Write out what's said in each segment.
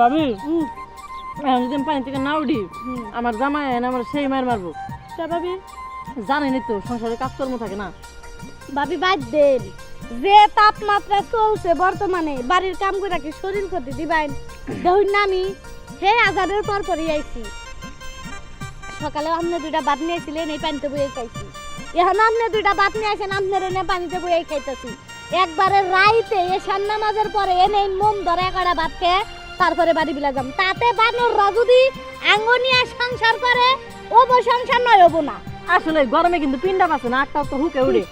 ভাবি এখন যদি আমি পানি থেকে না উঠি আমার জামাই এনে আমার সেই মায়ের মারবো। তা ভাবি? জানেনি তো সংসারে কাজকর্ম থাকে না। ভাবি বাদ দেন। যে তাপমাত্রা চলছে বর্তমানে বাড়ির কাম করে কি শরীর ক্ষতি দিবেন? দেখুন না আমি হে আজাদের পর পরই আইছি। সকালে আপনি দুইটা ভাত নিয়েছিলেন এই পানিতে বইয়ে খাইছি। এখন আপনি দুইটা ভাত নিয়ে আসেন আপনার এনে পানিতে বইয়ে খাইতেছি। একবারে রাইতে এ এসান নামাজের পরে এনে মন ধরে একটা ভাত খেয়ে তারপরে বাড়ি বিলা যাম। তাতে বানররা যদি আঙ্গনিয়া সংসার করে ও সংসার নয় হব না। আসলে গরমে কিন্তু পিন্ডা পাচ্ছে না একটা তো হুকে উড়ে।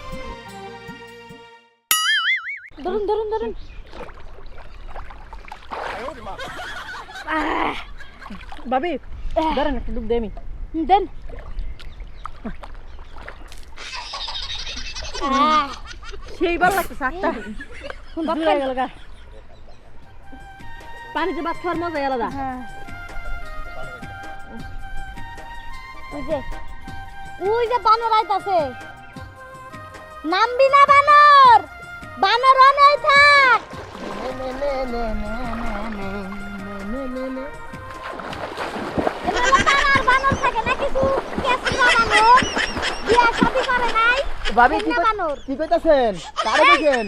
ধরুন ধরুন ধরুন। ভাবি ধরেন একটু ডুব দে আমি। দেন। সেই ভালো লাগতেছে জুড়ে গেল গা পানিতে ভাত খাওয়ার মজাই আলাদা। হ্যাঁ। ওই যে ওই যে বানর আইতাছে। নামবি না বানর বানর থাক। ভাবি কি কইতাছেন? কারে কইছেন?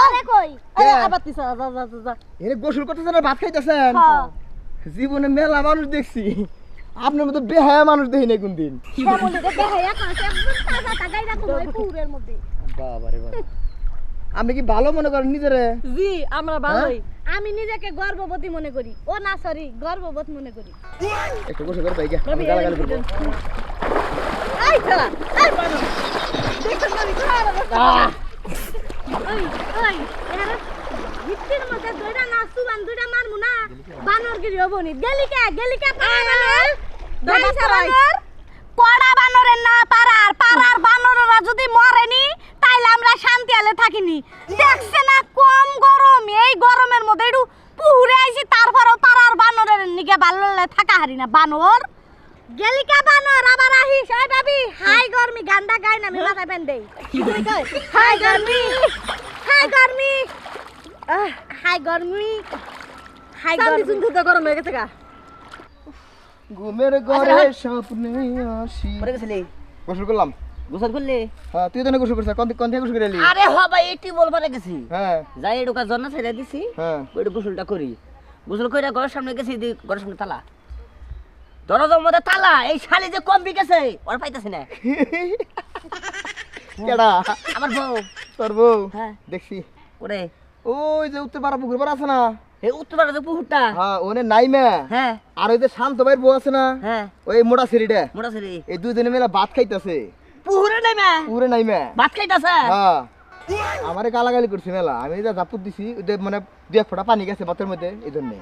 তোরে কই আরে হ্যাঁ। আবার তিসা যা যা যা, যা গোসল করতেছেন ভাত খাইতেছেন হ্যাঁ জীবনে মেলা মানুষ দেখছি আপনার মতো বেহায়া মানুষ দেখি বাবা আপনি কি ভালো মনে করেন নিজেরে জি আমরা ভালোই আমি নিজেকে গর্ভবতী মনে করি ও না সরি গর্ভবত মনে করি একটু করে ভাবি আমি গালাগালি করব এই এই খাওয়া আহ! ওই ওই এর ভিত্তির মধ্যে দুইটা না সুবান দুইটা মারমু না। বানর গিরি হব নি। গেলিকা গেলিকা বানর? গাইসা বানর? পড়া বানরের না পাড়ার। পাড়ার বানররা যদি মরেনি তাইলে আমরা শান্তি আলে থাকিনি। দেখছে না কম গরম? এই গরমের মধ্যে একটু পুহুরে আইছি তারপরেও পাড়ার বানরের নিকে ভালো থাকা হারি না। বানর? গেলিকা বানর আবার আহিস। ওই ভাবি হাই গরমি গান্ডা গাই না আমি মাথায় বেন দেই। হাই গরমি হাই গরমি। হাই গরমি হাই সামনে গরমি। শুনতে তো গরম হয়ে গেছে গা। ঘুমের ঘরে স্বপ্নে আসি। গেছিলি? গোসল করলাম। গোসল করলি? হ্যাঁ তুই তো না গোসল করছিস? কোন কোন থেকে গোসল করে এলি? আরে হ ভাই এটি বলবার গেছি। হ্যাঁ। যাই এডুকা জন্না ছেড়ে দিছি। হ্যাঁ। ওইটা গোসলটা করি। গোসল করে ঘরের সামনে গেছি দি ঘরের সামনে তালা। দরজার মধ্যে তালা এই শালি যে কম গেছে ওর পাইতেছি না। কেডা? আমার বউ। তোর বউ? হ্যাঁ। দেখছি। ওরে। ওই যে উত্তর পাড়া পুকুর পাড়া আছে না? এই উত্তর যে পুকুরটা। হ্যাঁ ওনে নাইমা। হ্যাঁ। আর ওই যে শান্ত ভাইয়ের বউ আছে না? হ্যাঁ। ওই মোটা সিঁড়িটা। মোটা ছেলে এই মিলে ভাত খাইতেছে। পুকুরে নাই মা পুরে নাইমা। ভাত খাইতাছে? হ্যাঁ। আমারে গালাগালি করছি মেলা। আমি যা জাপুর দিছি মানে দু এক ফোঁটা পানি গেছে ভাতের মধ্যে এই জন্য।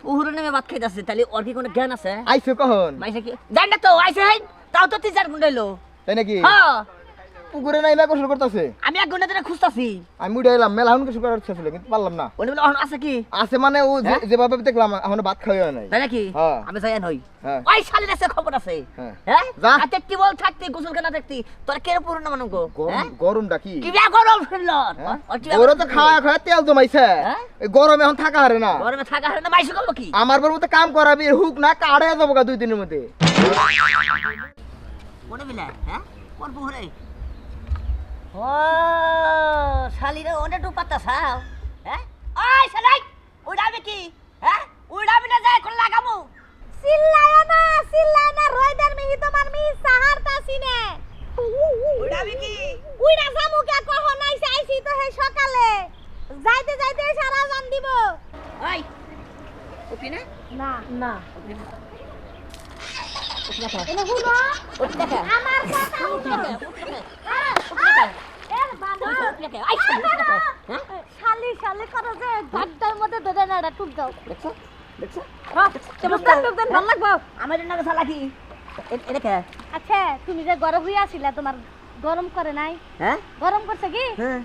পুকুরে নেমে ভাত খাইতাছে তাহলে ওর কি কোনো জ্ঞান আছে? আইসো কখন? মাইসা কি? জান না তো আইছে হাই তাও তো তিন চার এলো তাই নাকি? হ্যাঁ। পুকুরে নাইমা গোসল করতেছে। আমি এক ঘণ্টা ধরে খুঁজতাছি। আমি উঠে এলাম মেলা এখন গোসল করার ছিল কিন্তু পারলাম না। ওনে বলে অহন আছে কি? আছে মানে ও হ্যাঁ? যেভাবে দেখলাম এখন ভাত খাওয়া নাই। তাই নাকি? হ্যাঁ। আমি যাই নই। হ্যাঁ। ওই শালির আছে খবর আছে। হ্যাঁ। যা। হাতে টিবল থাকতে গোসল কেনা থাকতে? তোর কেন পুরো না মানুষ গরম গরমটা কি? কি বিয়া গরম হ্যাঁ? গরম তো খাওয়া খাওয়া তেল জমাইছে? এই গরমে এখন থাকা হারে না। গরমে থাকা হয় না মাইসে করব কি? আমার বর মতো কাম করাবি হুক না কাড়ে যাব দুই দিনের মধ্যে। মনে বিলে হ্যাঁ? কোন পুকুরে ও শালিরে ওনে টু পাতা সাও হ্যাঁ ওই শালাই উড়াবে কি? হ্যাঁ উড়াবি না যায় কোন লাগামু চিল্লায় না চিল্লায় না রয়দার মিহি তোমার মিহি সাহার তাসিনে উড়াবি কি? উইরা জামুকে কখন আইছে আইছি তো হে সকালে। যাইতে যাইতে সারা জান দিব। ওই উঠি না? না। না। উঠি দেখা। আমার কথা বাবা আই হ্যাঁ? শালি শালি করো যে ঘাটটার মধ্যে ধরে না এটা টুক দাও। দেখছ? দেখছ? হ্যাঁ তোমার তো দেন ভালো লাগবো। আমার জন্য সালা কি? এটা কে আচ্ছা তুমি যে গরম আছিলা তোমার গরম করে নাই? হ্যাঁ? গরম করছে কি? হ্যাঁ।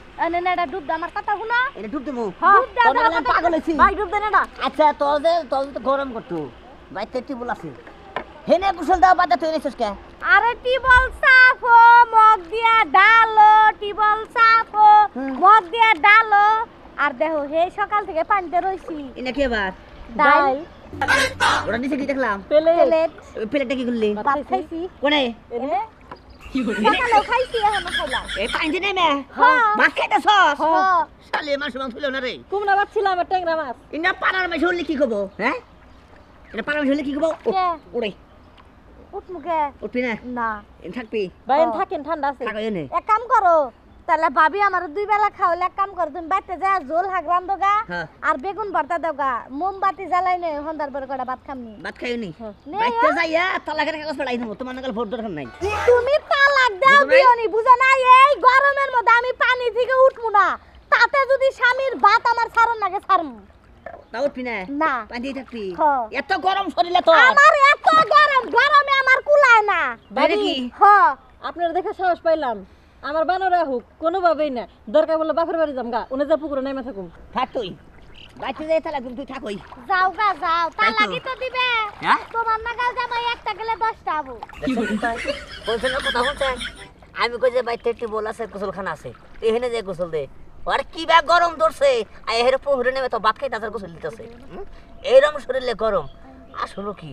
না এটা ডুব দাও আমার কথা এটা ডুব দেবো। ডুব দাও তোর পাগল হয়েছি। ভাই ডুব দেন না আচ্ছা তোর যে তোর তো গরম করতো বাইতে আছে। হেনে কুশল দাও বাদা তুই রেছিস কে? আরে টিবল সাফো মগ দিয়া ডালো টিবল সাফো মগ দিয়া ডালো আর দেখো হে সকাল থেকে পানিতে রইছি। এটা কে বার ডাল। ওটা নিচে কি দেখলাম? পেলে প্লেট। প্লেটটা কি করলি? ভাত খাইছি কোনে? কি কব হ্যাঁ? পানার মাছ হলে কি কব কে? উড়ে উঠমুখে উঠবি না। না। এনে থাকবি। বাইন থাকেন ঠান্ডা আছে। থাকো এনে এক কাম করো তাহলে ভাবি আমার দুই বেলা খাওয়ালে এক কাম করো তুমি বাড়িতে যা ঝোল হাক রান্ধো গা হ্যাঁ। আর বেগুন ভর্তা দাও গা মোমবাতি জ্বালাই নে হন্দার পরে কটা ভাত খামনি। ভাত খাইও নি? বাইতে যাইয়া তালাকের কাগজ পড়াই তোমার নাগাল ভোট দরকার নাই। তুমি তালাক দাও বুঝো নাই? দিওনি বুঝো না এই গরমের মধ্যে আমি পানি থেকে উঠবো না। তাতে যদি স্বামীর ভাত আমার ছাড়ন লাগে ছাড়মু তা উঠবি না। না পানি থাকবি। এত গরম শরীরে তো। আমার এত গরম গরমে আমার কুলায় না। বাইরে কি? হ। আপনার দেখে সাহস পাইলাম। আমার বানরে হোক কোনোভাবেই না। দরকার বলে বাপের বাড়ি যাম গা উনি যা পুকুরে নেমে থাকুম থাক তুই। বাইতে যাই তালাক তুই থাকই। যাও গা যাও। তাই তো। তো দিবে। হ্যাঁ? জামাই একটা গেলে দশটা আবু। কথা আমি কই যে বাইতে একটি বল আছে গোসলখানা আছে। এখানে যে গোসল দে। আর কি ব্যাগ গরম ধরছে? আর এর পুহুরে নেমে তো খাই তাদের গোসল দিতেছে? এইরকম শরীরে গরম। আসলে কি?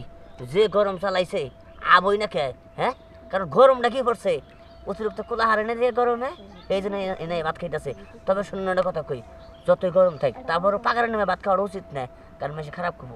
যে গরম চালাইছে, আবই না কে? হ্যাঁ? কারণ গরমটা কি পড়ছে অতিরিক্ত কোলা হারেনে দিয়ে গরমে, এই জন্য এনে ভাত খাইতেছে। তবে শূন্য কথা কই। যতই গরম থাক তারপর পাগারে নেমে ভাত খাওয়ার উচিত না। কারণ মেশে খারাপ করব।